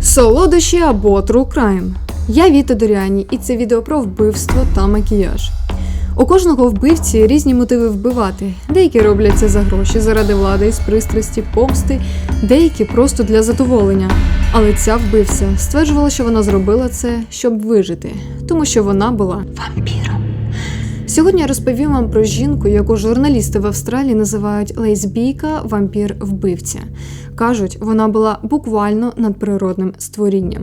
Солодощі або True Crime. Я Віта Доріані, і це відео про вбивство та макіяж. У кожного вбивці різні мотиви вбивати. Деякі роблять це за гроші, заради влади, з пристрасті, помсти, деякі просто для задоволення. Але ця вбивця стверджувала, що вона зробила це, щоб вижити, тому що вона була вампіром. Сьогодні я розповім вам про жінку, яку журналісти в Австралії називають лесбійка вампір-вбивця. Кажуть, вона була буквально надприродним створінням.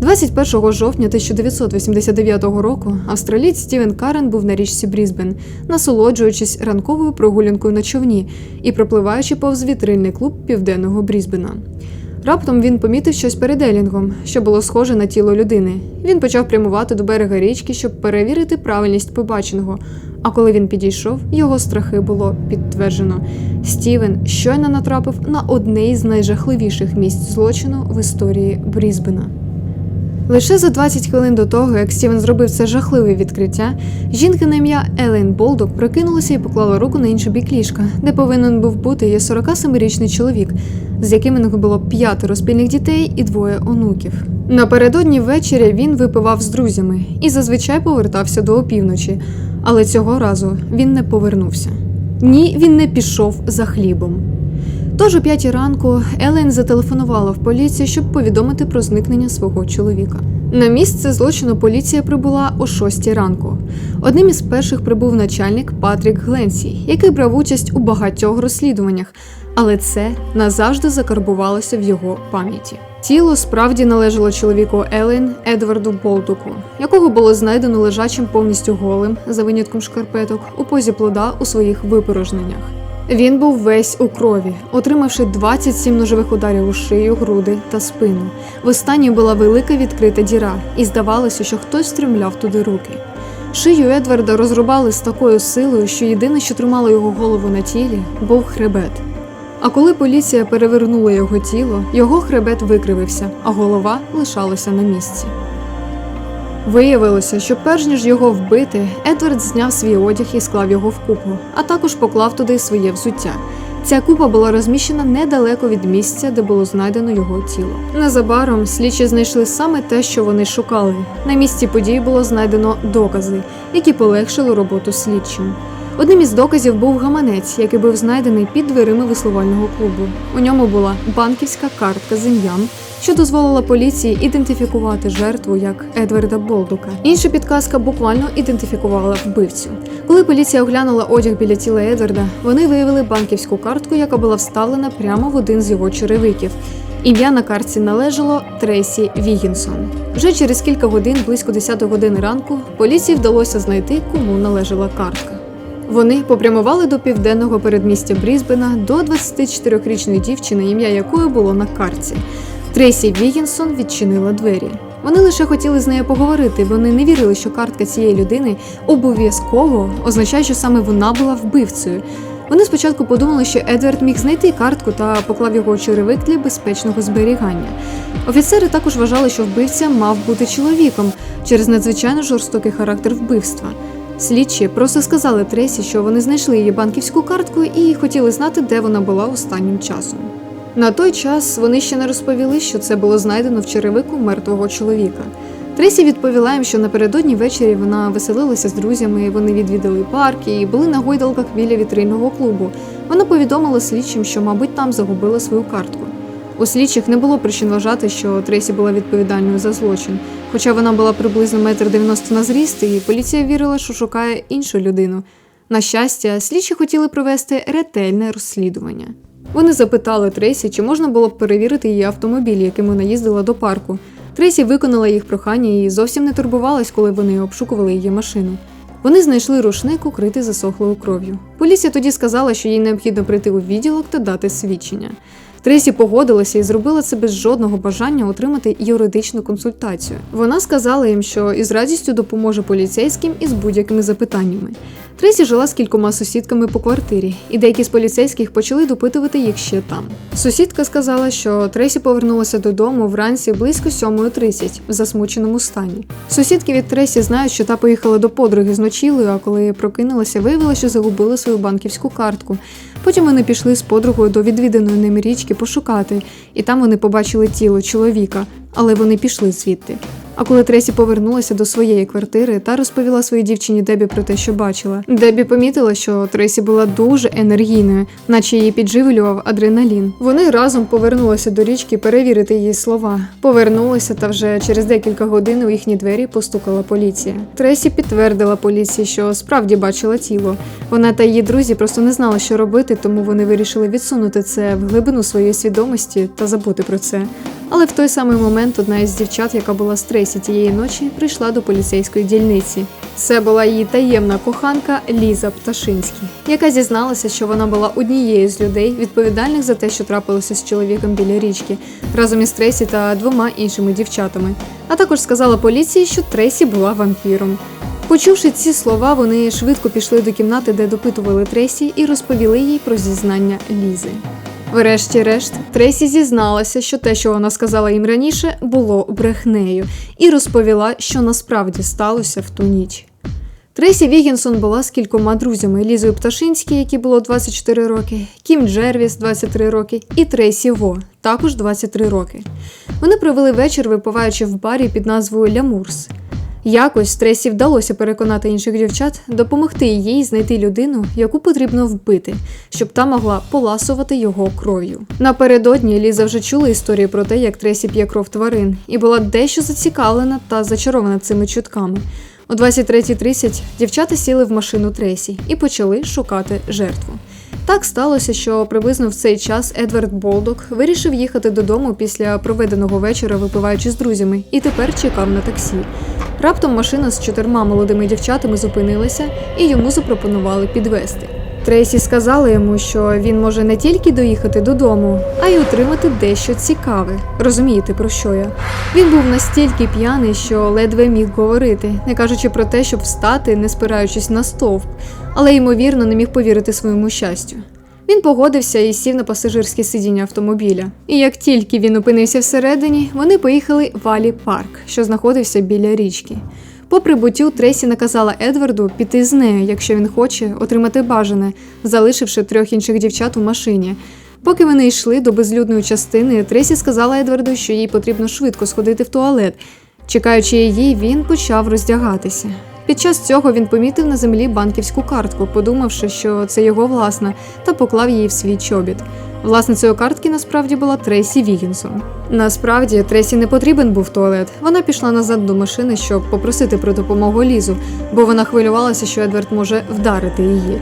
21 жовтня 1989 року австралієць Стівен Карен був на річці Брізбен, насолоджуючись ранковою прогулянкою на човні і пропливаючи повз вітрильний клуб південного Брізбена. Раптом він помітив щось перед Елінгом, що було схоже на тіло людини. Він почав прямувати до берега річки, щоб перевірити правильність побаченого. А коли він підійшов, його страхи було підтверджено. Стівен щойно натрапив на одне із найжахливіших місць злочину в історії Брізбена. Лише за 20 хвилин до того, як Стівен зробив це жахливе відкриття, жінка на ім'я Елейн Болдок прокинулася і поклала руку на інший бік ліжка, де повинен був бути її 47-річний чоловік, з яким у них було п'ятеро спільних дітей і двоє онуків. Напередодні ввечері він випивав з друзями і зазвичай повертався до опівночі, але цього разу він не повернувся. Ні, він не пішов за хлібом. Тож о п'ятій ранку Елен зателефонувала в поліцію, щоб повідомити про зникнення свого чоловіка. На місце злочину поліція прибула о шостій ранку. Одним із перших прибув начальник Патрік Гленсі, який брав участь у багатьох розслідуваннях, але це назавжди закарбувалося в його пам'яті. Тіло справді належало чоловіку Елен Едварду Болдуку, якого було знайдено лежачим повністю голим за винятком шкарпеток у позі плода у своїх випорожненнях. Він був весь у крові, отримавши 27 ножових ударів у шию, груди та спину. В останній була велика відкрита діра, і здавалося, що хтось стрімляв туди руки. Шию Едварда розрубали з такою силою, що єдине, що тримало його голову на тілі, був хребет. А коли поліція перевернула його тіло, його хребет викривився, а голова лишалася на місці. Виявилося, що перш ніж його вбити, Едвард зняв свій одяг і склав його в купу, а також поклав туди своє взуття. Ця купа була розміщена недалеко від місця, де було знайдено його тіло. Незабаром слідчі знайшли саме те, що вони шукали. На місці події було знайдено докази, які полегшили роботу слідчим. Одним із доказів був гаманець, який був знайдений під дверима веслувального клубу. У ньому була банківська картка з ім'ям, що дозволила поліції ідентифікувати жертву як Едварда Болдука. Інша підказка буквально ідентифікувала вбивцю. Коли поліція оглянула одяг біля тіла Едварда, вони виявили банківську картку, яка була вставлена прямо в один з його черевиків. Ім'я на картці належало Трейсі Вігінсон. Вже через кілька годин, близько 10 години ранку, поліції вдалося знайти, кому належала картка. Вони попрямували до південного передмістя Брізбена до 24-річної дівчини, ім'я якої було на картці. Трейсі Вігінсон відчинила двері. Вони лише хотіли з нею поговорити, вони не вірили, що картка цієї людини обов'язково означає, що саме вона була вбивцею. Вони спочатку подумали, що Едвард міг знайти картку та поклав його у черевик для безпечного зберігання. Офіцери також вважали, що вбивця мав бути чоловіком через надзвичайно жорстокий характер вбивства. Слідчі просто сказали Тресі, що вони знайшли її банківську картку і хотіли знати, де вона була останнім часом. На той час вони ще не розповіли, що це було знайдено в черевику мертвого чоловіка. Тресі відповіла їм, що напередодні ввечері вона веселилася з друзями, вони відвідали парки і були на гойдалках біля вітрильного клубу. Вона повідомила слідчим, що, мабуть, там загубила свою картку. У слідчих не було причин вважати, що Тресі була відповідальною за злочин, хоча вона була приблизно метр дев'яносто на зріст, і поліція вірила, що шукає іншу людину. На щастя, слідчі хотіли провести ретельне розслідування. Вони запитали Тресі, чи можна було б перевірити її автомобіль, яким вона їздила до парку. Тресі виконала їх прохання і зовсім не турбувалась, коли вони обшукували її машину. Вони знайшли рушник, укритий засохлою кров'ю. Поліція тоді сказала, що їй необхідно прийти у відділок та дати свідчення. Тресі погодилася і зробила це без жодного бажання отримати юридичну консультацію. Вона сказала їм, що із радістю допоможе поліцейським із будь-якими запитаннями. Тресі жила з кількома сусідками по квартирі, і деякі з поліцейських почали допитувати їх ще там. Сусідка сказала, що Тресі повернулася додому вранці близько 7.30 в засмученому стані. Сусідки від Тресі знають, що та поїхала до подруги з ночілою, а коли прокинулася, виявила, що загубила свою банківську картку. Потім вони пішли з подругою до відвіданої ними річки пошукати, і там вони побачили тіло чоловіка, але вони пішли звідти. А коли Тресі повернулася до своєї квартири та розповіла своїй дівчині Дебі про те, що бачила, Дебі помітила, що Тресі була дуже енергійною, наче її підживлював адреналін. Вони разом повернулися до річки перевірити її слова. Повернулися, та вже через декілька годин у їхні двері постукала поліція. Тресі підтвердила поліції, що справді бачила тіло. Вона та її друзі просто не знали, що робити, тому вони вирішили відсунути це в глибину своєї свідомості та забути про це. Але в той самий момент одна із дівчат, яка була з Тресі тієї ночі, прийшла до поліцейської дільниці. Це була її таємна коханка Ліза Пташинський, яка зізналася, що вона була однією з людей, відповідальних за те, що трапилося з чоловіком біля річки, разом із Тресі та двома іншими дівчатами. А також сказала поліції, що Тресі була вампіром. Почувши ці слова, вони швидко пішли до кімнати, де допитували Тресі, і розповіли їй про зізнання Лізи. Врешті-решт, Тресі зізналася, що те, що вона сказала їм раніше, було брехнею, і розповіла, що насправді сталося в ту ніч. Тресі Вігінсон була з кількома друзями: Лізою Пташинській, якій було 24 роки, Кім Джервіс, 23 роки, і Трейсі Во, також 23 роки. Вони провели вечір, випиваючи в барі під назвою Лямурс. Якось Тресі вдалося переконати інших дівчат допомогти їй знайти людину, яку потрібно вбити, щоб та могла поласувати його кров'ю. Напередодні Ліза вже чула історію про те, як Тресі п'є кров тварин, і була дещо зацікавлена та зачарована цими чутками. О 23.30 дівчата сіли в машину Тресі і почали шукати жертву. Так сталося, що приблизно в цей час Едвард Болдок вирішив їхати додому після проведеного вечора, випиваючи з друзями, і тепер чекав на таксі. Раптом машина з чотирма молодими дівчатами зупинилася і йому запропонували підвести. Трейсі сказала йому, що він може не тільки доїхати додому, а й отримати дещо цікаве. Розумієте, про що я? Він був настільки п'яний, що ледве міг говорити, не кажучи про те, щоб встати, не спираючись на стовп, але ймовірно не міг повірити своєму щастю. Він погодився і сів на пасажирське сидіння автомобіля. І як тільки він опинився всередині, вони поїхали в Алі Парк, що знаходився біля річки. По прибуттю Тресі наказала Едварду піти з нею, якщо він хоче отримати бажане, залишивши трьох інших дівчат у машині. Поки вони йшли до безлюдної частини, Тресі сказала Едварду, що їй потрібно швидко сходити в туалет. Чекаючи її, він почав роздягатися. Під час цього він помітив на землі банківську картку, подумавши, що це його власна, та поклав її в свій чобіт. Власницею картки насправді була Трейсі Вігінсон. Насправді Трейсі не потрібен був туалет. Вона пішла назад до машини, щоб попросити про допомогу Лізу, бо вона хвилювалася, що Едвард може вдарити її.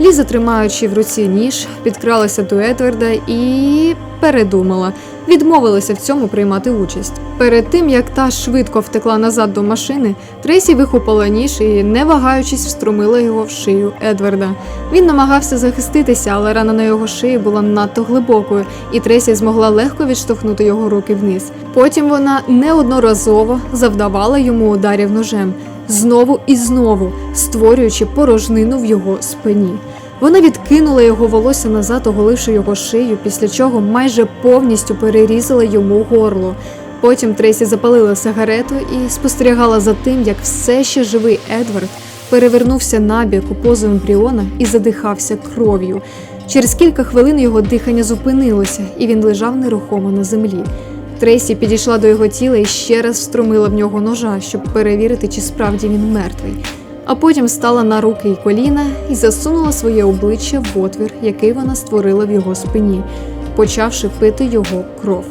Ліза, тримаючи в руці ніж, підкралася до Едварда і передумала, відмовилася в цьому приймати участь. Перед тим як та швидко втекла назад до машини, Трейсі вихопила ніж і, не вагаючись, встромила його в шию Едварда. Він намагався захиститися, але рана на його шиї була надто глибокою, і Трейсі змогла легко відштовхнути його руки вниз. Потім вона неодноразово завдавала йому ударів ножем знову і знову, створюючи порожнину в його спині. Вона відкинула його волосся назад, оголивши його шию, після чого майже повністю перерізала йому горло. Потім Трейсі запалила сигарету і спостерігала за тим, як все ще живий Едвард перевернувся набік у позу ембріона і задихався кров'ю. Через кілька хвилин його дихання зупинилося, і він лежав нерухомо на землі. Трейсі підійшла до його тіла і ще раз встромила в нього ножа, щоб перевірити, чи справді він мертвий. А потім стала на руки й коліна і засунула своє обличчя в отвір, який вона створила в його спині, почавши пити його кров.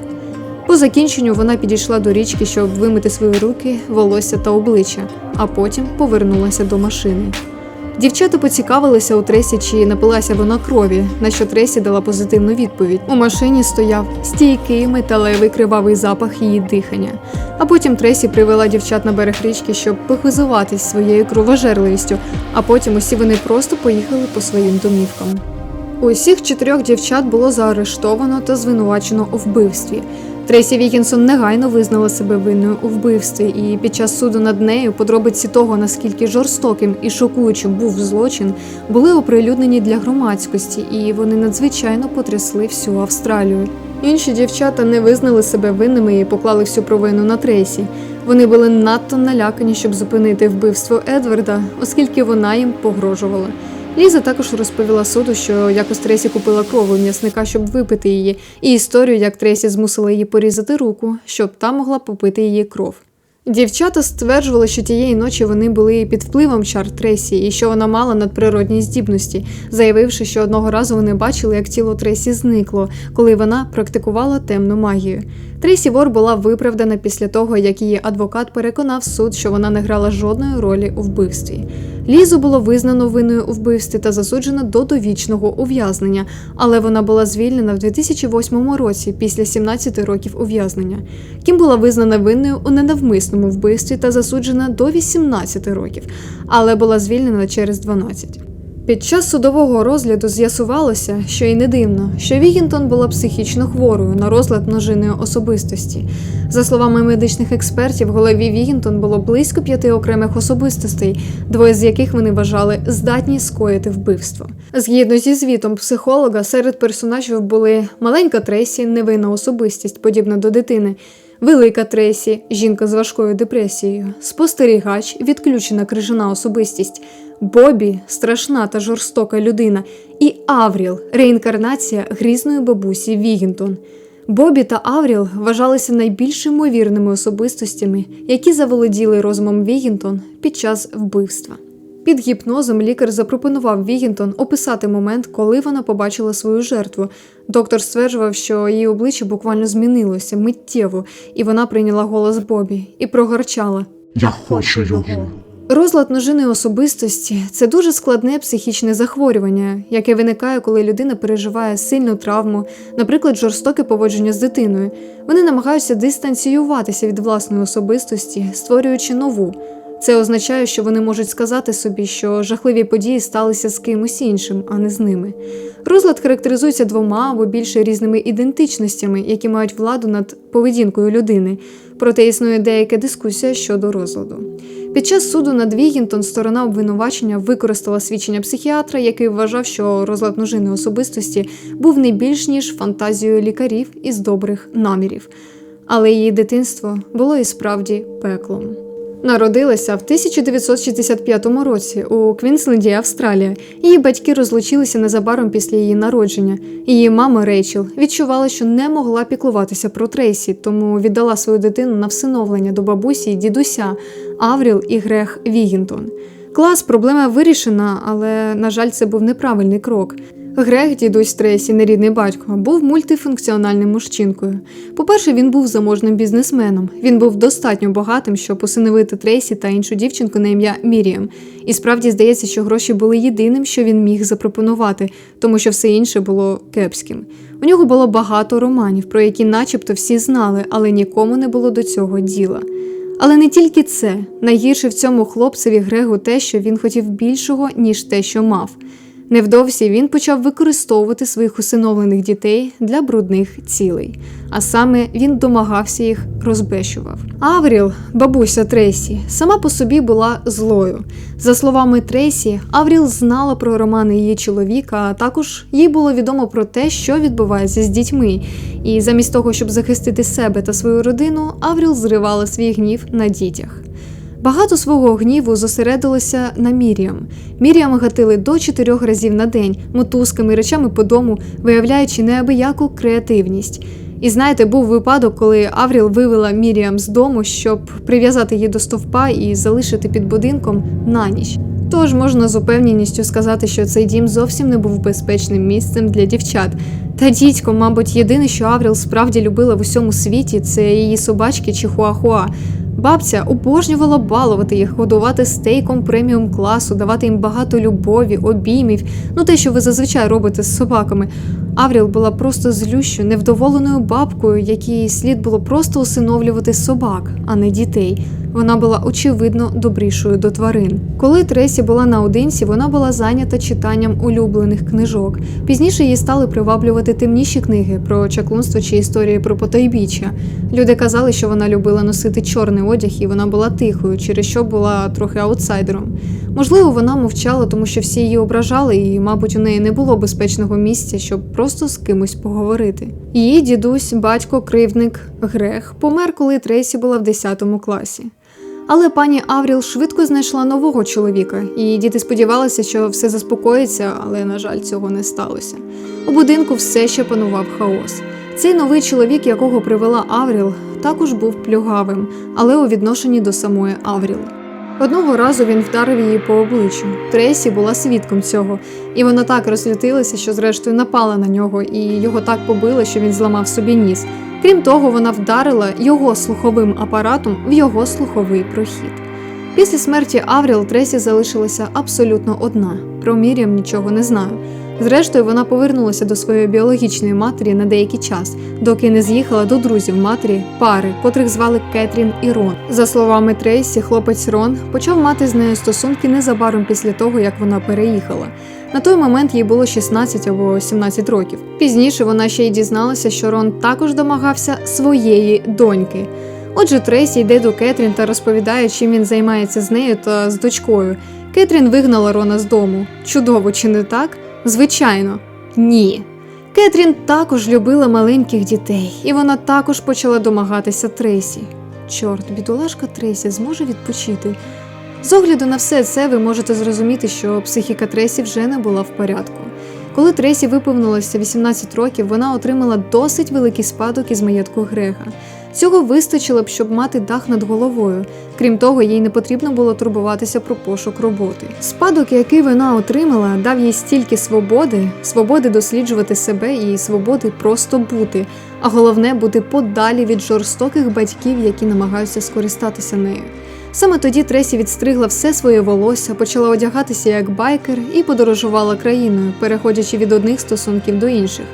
По закінченню вона підійшла до річки, щоб вимити свої руки, волосся та обличчя, а потім повернулася до машини. Дівчата поцікавилися у Тресі, чи напилася вона крові, на що Тресі дала позитивну відповідь. У машині стояв стійкий металевий кривавий запах її дихання. А потім Тресі привела дівчат на берег річки, щоб похизуватись своєю кровожерливістю, а потім усі вони просто поїхали по своїм домівкам. Усіх чотирьох дівчат було заарештовано та звинувачено у вбивстві. Трейсі Вікінсон негайно визнала себе винною у вбивстві, і під час суду над нею подробиці того, наскільки жорстоким і шокуючим був злочин, були оприлюднені для громадськості, і вони надзвичайно потрясли всю Австралію. Інші дівчата не визнали себе винними і поклали всю провину на Трейсі. Вони були надто налякані, щоб зупинити вбивство Едварда, оскільки вона їм погрожувала. Ліза також розповіла суду, що якось Трейсі купила кров у м'ясника, щоб випити її, і історію, як Трейсі змусила її порізати руку, щоб та могла попити її кров. Дівчата стверджували, що тієї ночі вони були під впливом чар Трейсі і що вона мала надприродні здібності, заявивши, що одного разу вони бачили, як тіло Трейсі зникло, коли вона практикувала темну магію. Трейсі Вор була виправдана після того, як її адвокат переконав суд, що вона не грала жодної ролі у вбивстві. Лізу було визнано винною у вбивстві та засуджено до довічного ув'язнення, але вона була звільнена в 2008 році після 17 років ув'язнення. Кім була визнана винною у ненавмисному вбивстві та засуджена до 18 років, але була звільнена через 12. Під час судового розгляду з'ясувалося, що й не дивно, що Вігінтон була психічно хворою на розлад множинної особистості. За словами медичних експертів, в голові Вігінтон було близько п'яти окремих особистостей, двоє з яких вони вважали здатні скоїти вбивство. Згідно зі звітом психолога, серед персонажів були маленька Трейсі, невинна особистість, подібна до дитини. Велика Тресі, жінка з важкою депресією, спостерігач, відключена крижана особистість, Бобі страшна та жорстока людина, і Авріл реінкарнація грізної бабусі Вігінтон. Бобі та Авріл вважалися найбільш ймовірними особистостями, які заволоділи розумом Вігінтон під час вбивства. Під гіпнозом лікар запропонував Вігінтон описати момент, коли вона побачила свою жертву. Доктор стверджував, що її обличчя буквально змінилося миттєво, і вона прийняла голос Бобі і прогорчала. Я хочу його. Розлад множини особистості це дуже складне психічне захворювання, яке виникає, коли людина переживає сильну травму, наприклад, жорстоке поводження з дитиною. Вони намагаються дистанціюватися від власної особистості, створюючи нову. Це означає, що вони можуть сказати собі, що жахливі події сталися з кимось іншим, а не з ними. Розлад характеризується двома або більше різними ідентичностями, які мають владу над поведінкою людини. Проте існує деяка дискусія щодо розладу. Під час суду над Вігінтон сторона обвинувачення використала свідчення психіатра, який вважав, що розлад множини особистості був не більш ніж фантазією лікарів із добрих намірів. Але її дитинство було і справді пеклом. Народилася в 1965 році у Квінсленді, Австралія. Її батьки розлучилися незабаром після її народження. Її мама Рейчел відчувала, що не могла піклуватися про Трейсі, тому віддала свою дитину на всиновлення до бабусі і дідуся Авріл і Грех Вігінтон. Клас, проблема вирішена, але, на жаль, це був неправильний крок. Грег, дідусь Трейсі, нерідний батько, був мультифункціональним мужчинкою. По-перше, він був заможним бізнесменом. Він був достатньо багатим, щоб усиновити Трейсі та іншу дівчинку на ім'я Міріам. І справді здається, що гроші були єдиним, що він міг запропонувати, тому що все інше було кепським. У нього було багато романів, про які, начебто, всі знали, але нікому не було до цього діла. Але не тільки це. Найгірше в цьому хлопцеві Грегу те, що він хотів більшого, ніж те, що мав. Невдовзі він почав використовувати своїх усиновлених дітей для брудних цілей, а саме він домагався їх розбещував. Авріл, бабуся Трейсі, сама по собі була злою. За словами Трейсі, Авріл знала про романи її чоловіка, а також їй було відомо про те, що відбувається з дітьми. І замість того, щоб захистити себе та свою родину, Авріл зривала свій гнів на дітях. Багато свого гніву зосередилося на Міріам. Міріам гатили до чотирьох разів на день, мотузками, речами по дому, виявляючи неабияку креативність. І знаєте, був випадок, коли Авріл вивела Міріам з дому, щоб прив'язати її до стовпа і залишити під будинком на ніч. Тож можна з упевненістю сказати, що цей дім зовсім не був безпечним місцем для дівчат. Та дідько, мабуть, єдине, що Авріл справді любила в усьому світі, це її собачки чи хуахуа. Бабця обожнювала балувати їх, годувати стейком преміум класу, давати їм багато любові, обіймів, ну те, що ви зазвичай робите з собаками. Авріл була просто злющою, невдоволеною бабкою, якій слід було просто усиновлювати собак, а не дітей. Вона була очевидно добрішою до тварин. Коли Тресі була наодинці, вона була зайнята читанням улюблених книжок. Пізніше її стали приваблювати темніші книги про чаклунство чи історії про потайбіччя. Люди казали, що вона любила носити чорний одяг, і вона була тихою, через що була трохи аутсайдером. Можливо, вона мовчала, тому що всі її ображали, і, мабуть, у неї не було безпечного місця, щоб просто з кимось поговорити. Її дідусь, батько, кривдник Грех, помер, коли Трейсі була в 10 класі. Але пані Авріл швидко знайшла нового чоловіка, і діти сподівалися, що все заспокоїться, але, на жаль, цього не сталося. У будинку все ще панував хаос. Цей новий чоловік, якого привела Авріл, також був плюгавим, але у відношенні до самої Авріл. Одного разу він вдарив її по обличчю. Трейсі була свідком цього, і вона так розлютилася, що зрештою напала на нього, і його так побили, що він зламав собі ніс. Крім того, вона вдарила його слуховим апаратом в його слуховий прохід. Після смерті Авріл Тресі залишилася абсолютно одна. Про Мір'ям нічого не знаю. Зрештою, вона повернулася до своєї біологічної матері на деякий час, доки не з'їхала до друзів матері пари, котрих звали Кетрін і Рон. За словами Трейсі, хлопець Рон почав мати з нею стосунки незабаром після того, як вона переїхала. На той момент їй було 16 або 17 років. Пізніше вона ще й дізналася, що Рон також домагався своєї доньки. Отже, Трейсі йде до Кетрін та розповідає, чим він займається з нею та з дочкою. Кетрін вигнала Рона з дому. Чудово, чи не так? Звичайно, ні. Кетрін також любила маленьких дітей, і вона також почала домагатися Трейсі. Чорт, бідолашка Трейсі зможе відпочити. З огляду на все це ви можете зрозуміти, що психіка Тресі вже не була в порядку. Коли Тресі виповнилося 18 років, вона отримала досить великий спадок із маєтку Грега. Цього вистачило б, щоб мати дах над головою. Крім того, їй не потрібно було турбуватися про пошук роботи. Спадок, який вона отримала, дав їй стільки свободи, свободи досліджувати себе і свободи просто бути, а головне бути подалі від жорстоких батьків, які намагаються скористатися нею. Саме тоді Тресі відстригла все своє волосся, почала одягатися як байкер і подорожувала країною, переходячи від одних стосунків до інших.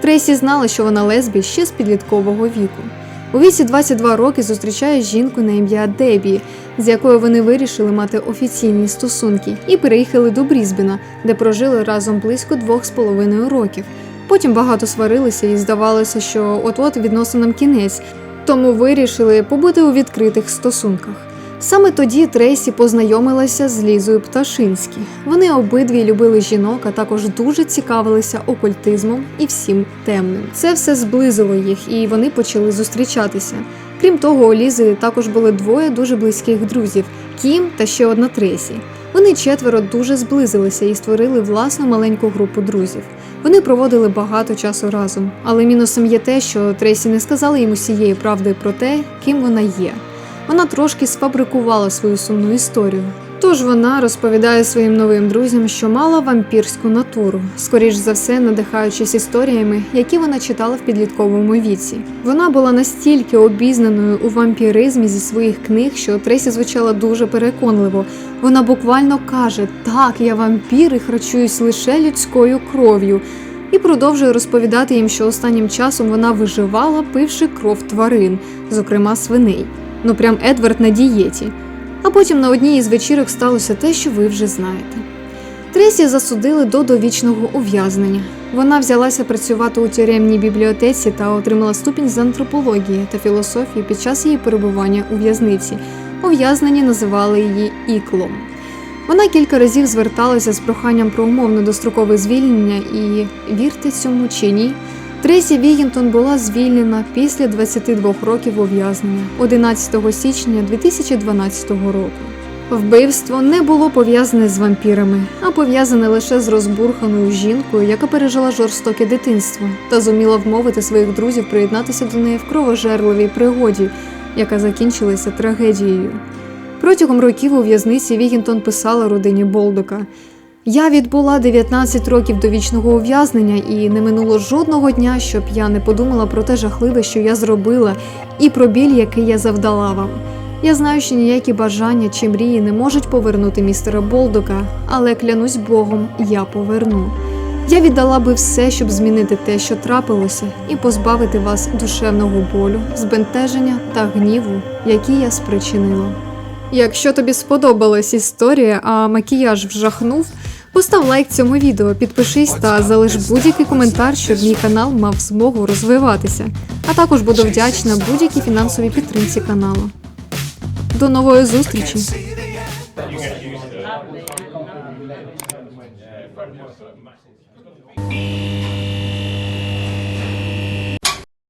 Тресі знала, що вона лесбі ще з підліткового віку. У віці 22 роки зустрічає жінку на ім'я Дебі, з якою вони вирішили мати офіційні стосунки, і переїхали до Брізбена, де прожили разом близько двох з половиною років. Потім багато сварилися і здавалося, що от-от відносинам кінець, тому вирішили побути у відкритих стосунках. Саме тоді Трейсі познайомилася з Лізою Пташинські. Вони обидві любили жінок, а також дуже цікавилися окультизмом і всім темним. Це все зблизило їх, і вони почали зустрічатися. Крім того, у Лізи також були двоє дуже близьких друзів Кім та ще одна Тресі. Вони четверо дуже зблизилися і створили власну маленьку групу друзів. Вони проводили багато часу разом, але мінусом є те, що Тресі не сказала їм усієї правди про те, ким вона є вона трошки сфабрикувала свою сумну історію. Тож вона розповідає своїм новим друзям, що мала вампірську натуру, скоріш за все, надихаючись історіями, які вона читала в підлітковому віці. Вона була настільки обізнаною у вампіризмі зі своїх книг, що Тресі звучала дуже переконливо. Вона буквально каже: Так, я вампір і харчуюсь лише людською кров'ю. І продовжує розповідати їм, що останнім часом вона виживала, пивши кров тварин, зокрема свиней. Ну прям Едвард на дієті. А потім на одній із вечірок сталося те, що ви вже знаєте. Тресі засудили до довічного ув'язнення. Вона взялася працювати у тюремній бібліотеці та отримала ступінь з антропології та філософії під час її перебування у в'язниці. Ув'язнені називали її іклом. Вона кілька разів зверталася з проханням про умовно дострокове звільнення і вірте цьому чи ні. Тресі Вігінтон була звільнена після 22 років ув'язнення 11 січня 2012 року. Вбивство не було пов'язане з вампірами, а пов'язане лише з розбурханою жінкою, яка пережила жорстоке дитинство та зуміла вмовити своїх друзів приєднатися до неї в кровожерливій пригоді, яка закінчилася трагедією. Протягом років у в'язниці Вігінтон писала родині Болдока. Я відбула 19 років довічного ув'язнення, і не минуло жодного дня, щоб я не подумала про те жахливе, що я зробила, і про біль, який я завдала вам. Я знаю, що ніякі бажання чи мрії не можуть повернути містера Болдока, але клянусь Богом, я поверну. Я віддала би все, щоб змінити те, що трапилося, і позбавити вас душевного болю, збентеження та гніву, які я спричинила. Якщо тобі сподобалась історія, а макіяж вжахнув, постав лайк цьому відео, підпишись та залиш будь-який коментар, щоб мій канал мав змогу розвиватися. А також буду вдячна будь-якій фінансовій підтримці каналу. До нової зустрічі!